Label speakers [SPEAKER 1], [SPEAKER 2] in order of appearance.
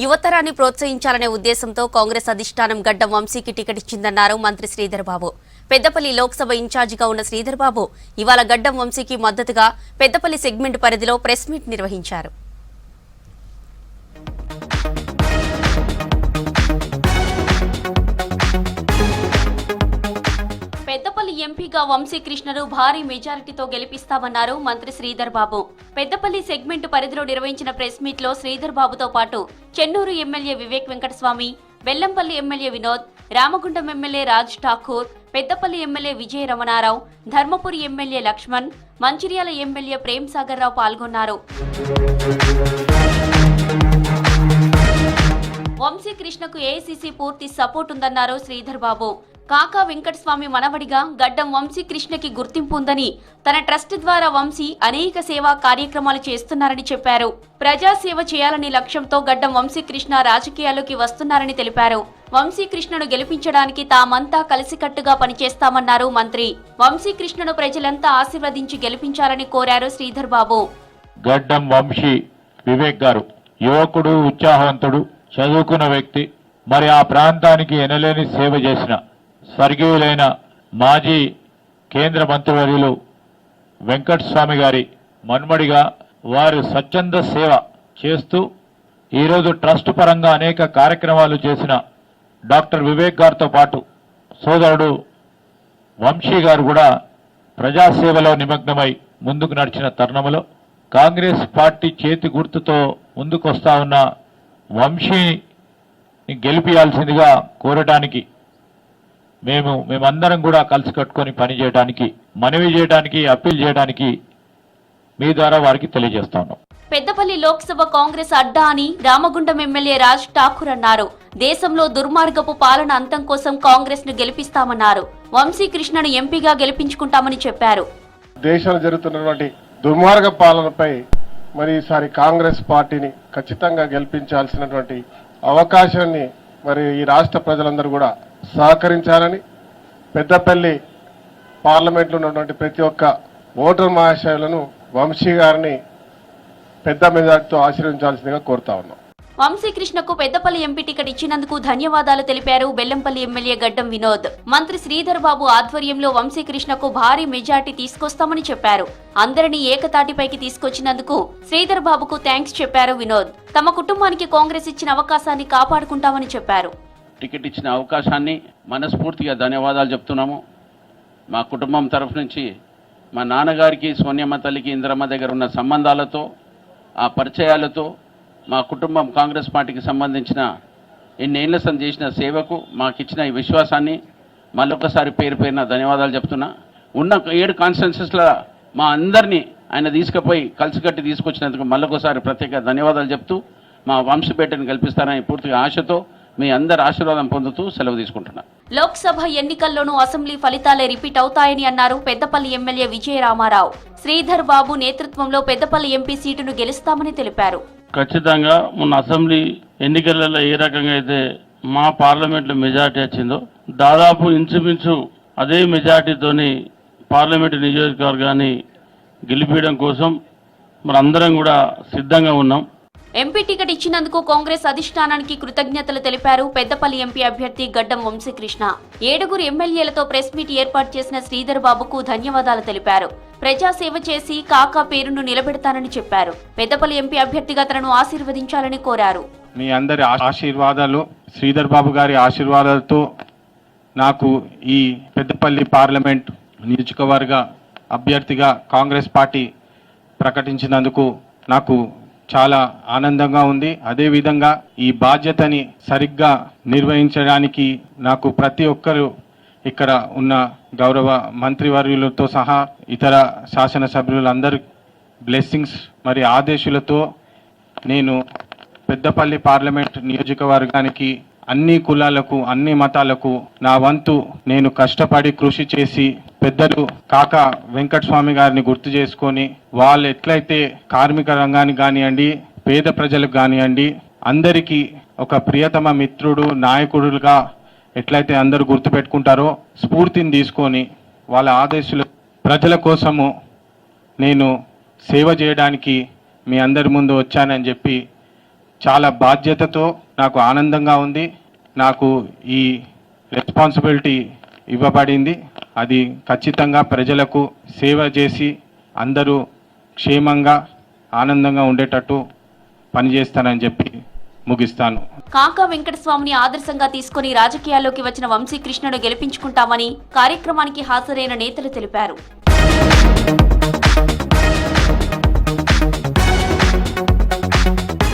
[SPEAKER 1] యువతరాన్ని ప్రోత్సహించాలనే ఉద్దేశంతో కాంగ్రెస్ అధిష్టానం గడ్డం వంశీకి టికెట్ ఇచ్చిందన్నారు మంత్రి శ్రీధర్బాబు. పెద్దపల్లి లోక్సభ ఇన్ఛార్జిగా ఉన్న శ్రీధర్బాబు ఇవాళ గడ్డం వంశీకి మద్దతుగా పెద్దపల్లి సెగ్మెంట్ పరిధిలో ప్రెస్ మీట్ నిర్వహించారు. పెద్దపల్లి ఎంపీగా వంశీకృష్ణను భారీ మెజారిటీతో గెలిపిస్తామన్నారు మంత్రి శ్రీధర్ బాబు. పెద్దపల్లి సెగ్మెంట్ పరిధిలో నిర్వహించిన ప్రెస్ మీట్లో శ్రీధర్ బాబుతో పాటు Chennur MLA Vivek Venkataswamy Bellampalli MLA Vinod Ramagundam MLA Raj Thakur Peddapalli MLA Vijaya Ramana Rao Dharmapuri MLA Laxman Mancherial MLA Prem Sagar Rao పాల్గొన్నారు. వంశీకృష్ణకు ఏఐసీసీ పూర్తి సపోర్ట్ ఉందన్నారు శ్రీధర్ బాబు. కాకా వెంకటస్వామి మనవడిగా గడ్డం వంశీ కృష్ణకి గుర్తింపు ఉందని తన ట్రస్ట్ ద్వారా వంశీ అనేక సేవా కార్యక్రమాలు చేస్తున్నారని చెప్పారు. ప్రజాసేవ చేయాలనే లక్ష్యంతో గడ్డం వంశీకృష్ణ రాజకీయాల్లోకి వస్తున్నారని తెలిపారు. వంశీకృష్ణను గెలిపించడానికి తామంతా కలిసికట్టుగా పనిచేస్తామన్నారు మంత్రి. వంశీకృష్ణను ప్రజలంతా ఆశీర్వదించి గెలిపించాలని కోరారు శ్రీధర్ బాబు.
[SPEAKER 2] గడ్డం వంశీ వివేక్ గారు యువకుడు ఉత్సాహవంతుడు చదువుకున్న వ్యక్తి మరి ఆ ప్రాంతానికి ఎనలేని సేవ చేసిన స్వర్గీయులైన మాజీ కేంద్ర మంత్రివర్యులు వెంకటస్వామి గారి మన్మడిగా వారు స్వచ్ఛంద సేవ చేస్తూ ఈరోజు ట్రస్ట్ పరంగా అనేక కార్యక్రమాలు చేసిన డాక్టర్ వివేక్ గారితో పాటు సోదరుడు వంశీ గారు కూడా ప్రజాసేవలో నిమగ్నమై ముందుకు నడిచిన తరుణంలో కాంగ్రెస్ పార్టీ చేతి గుర్తుతో ముందుకొస్తా ఉన్న వంశీని గెలిపియాల్సిందిగా కోరటానికి మేము మేమందరం కూడా కలిసి కట్టుకొని పనిచేయడానికి మనవి చేయడానికి అప్పీల్ చేయడానికి మీ ద్వారా వారికి తెలియజేస్తా ఉన్నాం
[SPEAKER 1] పెద్దపల్లి లోక్సభ కాంగ్రెస్ అడ్డా అని రామగుండం ఎమ్మెల్యే రాజ్ ఠాకూర్ అన్నారు. దేశంలో దుర్మార్గపు పాలన అంతం కోసం కాంగ్రెస్ను గెలిపిస్తామన్నారు. వంశీకృష్ణను ఎంపీగా గెలిపించుకుంటామని చెప్పారు.
[SPEAKER 3] దేశంలో జరుగుతున్నటువంటి దుర్మార్గ పాలనపై మరి ఈసారి కాంగ్రెస్ పార్టీని ఖచ్చితంగా గెలిపించాల్సినటువంటి అవకాశాన్ని మరి ఈ రాష్ట్ర ప్రజలందరూ కూడా సహకరించాలని పెద్దపల్లి పార్లమెంట్లో ఉన్నటువంటి ప్రతి ఒక్క ఓటర్ మహాశయులను వంశీ గారిని పెద్ద మెజార్టీతో ఆశీర్వించాల్సిందిగా కోరుతా ఉన్నాం.
[SPEAKER 1] వంశీకృష్ణకు పెద్దపల్లి ఎంపీ టికెట్ ఇచ్చినందుకు ధన్యవాదాలు తెలిపారు బెల్లంపల్లి ఎమ్మెల్యే గడ్డం వినోద్. మంత్రి శ్రీధర్ బాబు ఆధ్వర్యంలో వంశీకృష్ణకు భారీ మెజార్టీ తీసుకొస్తామని చెప్పారు. అందరినీ ఏకతాటిపైకి తీసుకొచ్చినందుకు శ్రీధర్ బాబుకు థ్యాంక్స్ చెప్పారు వినోద్. తమ కుటుంబానికి కాంగ్రెస్ ఇచ్చిన అవకాశాన్ని కాపాడుకుంటామని చెప్పారు.
[SPEAKER 4] టికెట్ ఇచ్చిన అవకాశాన్ని మనస్ఫూర్తిగా ధన్యవాదాలు చెప్తున్నాము. మా కుటుంబం తరఫు నుంచి మా నాన్నగారికి సోనియమ్మ తల్లికి ఇందిరమ్మ దగ్గర ఉన్న సంబంధాలతో ఆ పరిచయాలతో మా కుటుంబం కాంగ్రెస్ పార్టీకి సంబంధించిన ఎన్నేళ్ళ సంది చేసిన సేవకు మాకు ఇచ్చిన ఈ విశ్వాసాన్ని మళ్ళొకసారి పేరు పేరున ధన్యవాదాలు చెప్తున్నా. ఉన్న ఏడు కాన్స్టెన్సెస్లో మా అందరినీ ఆయన తీసుకుపోయి కలిసికట్టి తీసుకొచ్చినందుకు మళ్ళొకసారి ప్రత్యేక ధన్యవాదాలు చెప్తూ మా వంశపేటను కల్పిస్తారని పూర్తిగా ఆశతో మీ అందరి ఆశీర్వాదం పొందుతూ సెలవు తీసుకుంటున్నా.
[SPEAKER 1] లోక్సభ ఎన్నికల్లోనూ అసెంబ్లీ ఫలితాలే రిపీట్ అవుతాయని అన్నారు పెద్దపల్లి ఎమ్మెల్యే విజయ రామారావు శ్రీధర్ బాబు నేతృత్వంలో పెద్దపల్లి ఎంపీ సీటును గెలుస్తామని తెలిపారు.
[SPEAKER 5] ఖచ్చితంగా మొన్న అసెంబ్లీ ఎన్నికలలో ఏ రకంగా అయితే మా పార్లమెంట్లో మెజార్టీ వచ్చిందో దాదాపు ఇంచుమించు అదే మెజార్టీతోని పార్లమెంటు నియోజకవర్గాన్ని గెలిపించడం కోసం మరి అందరం కూడా సిద్ధంగా ఉన్నాం.
[SPEAKER 1] ఎంపీ టికెట్ ఇచ్చినందుకు కాంగ్రెస్ అధిష్టానానికి కృతజ్ఞతలు తెలిపారు. పెద్దపల్లి ఎంపీ అభ్యర్థి గడ్డం వంశీకృష్ణ ఏడుగురు ఎమ్మెల్యేలతో ప్రెస్ మీట్ ఏర్పాటు చేసిన శ్రీధర్ బాబుకు ధన్యవాదాలు తెలిపారు. ప్రజాసేవ చేసి కాకా పేరును నిలబెడతానని చెప్పారు. పెద్దపల్లి ఎంపీ అభ్యర్థిగా తనను ఆశీర్వదించాలని కోరారు.
[SPEAKER 6] మీ అందరి ఆశీర్వాదాలు శ్రీధర్ బాబు గారి ఆశీర్వాదాలతో నాకు ఈ పెద్దపల్లి పార్లమెంట్ నియోజకవర్గ అభ్యర్థిగా కాంగ్రెస్ పార్టీ ప్రకటించినందుకు నాకు చాలా ఆనందంగా ఉంది. అదేవిధంగా ఈ బాధ్యతని సరిగ్గా నిర్వహించడానికి నాకు ప్రతి ఒక్కరు ఇక్కడ ఉన్న గౌరవ మంత్రివర్యులతో సహా ఇతర శాసనసభ్యులందరి బ్లెస్సింగ్స్ మరి ఆదేశాలతో నేను పెద్దపల్లి పార్లమెంట్ నియోజకవర్గానికి అన్ని కులాలకు అన్ని మతాలకు నా వంతు నేను కష్టపడి కృషి చేసి పెద్దలు కాక వెంకటస్వామి గారిని గుర్తు చేసుకొని వాళ్ళు ఎట్లయితే కార్మిక రంగానికి కానివ్వండి పేద ప్రజలకు కానివ్వండి అందరికీ ఒక ప్రియతమ మిత్రుడు నాయకుడుగా ఎట్లయితే అందరూ గుర్తుపెట్టుకుంటారో స్ఫూర్తిని తీసుకొని వాళ్ళ ఆదేశాలు ప్రజల కోసము నేను సేవ చేయడానికి మీ అందరి ముందు వచ్చానని చెప్పి చాలా బాధ్యతతో నాకు ఆనందంగా ఉంది. నాకు ఈ రెస్పాన్సిబిలిటీ ఇవ్వబడింది. అది ఖచ్చితంగా ప్రజలకు సేవ చేసి అందరూ క్షేమంగా ఆనందంగా ఉండేటట్టు పనిచేస్తానని చెప్పి ముగిస్తాను.
[SPEAKER 1] కాకా వెంకటస్వామిని ఆదర్శంగా తీసుకుని రాజకీయాల్లోకి వచ్చిన వంశీకృష్ణను గెలిపించుకుంటామని కార్యక్రమానికి హాజరైన నేతలు తెలిపారు.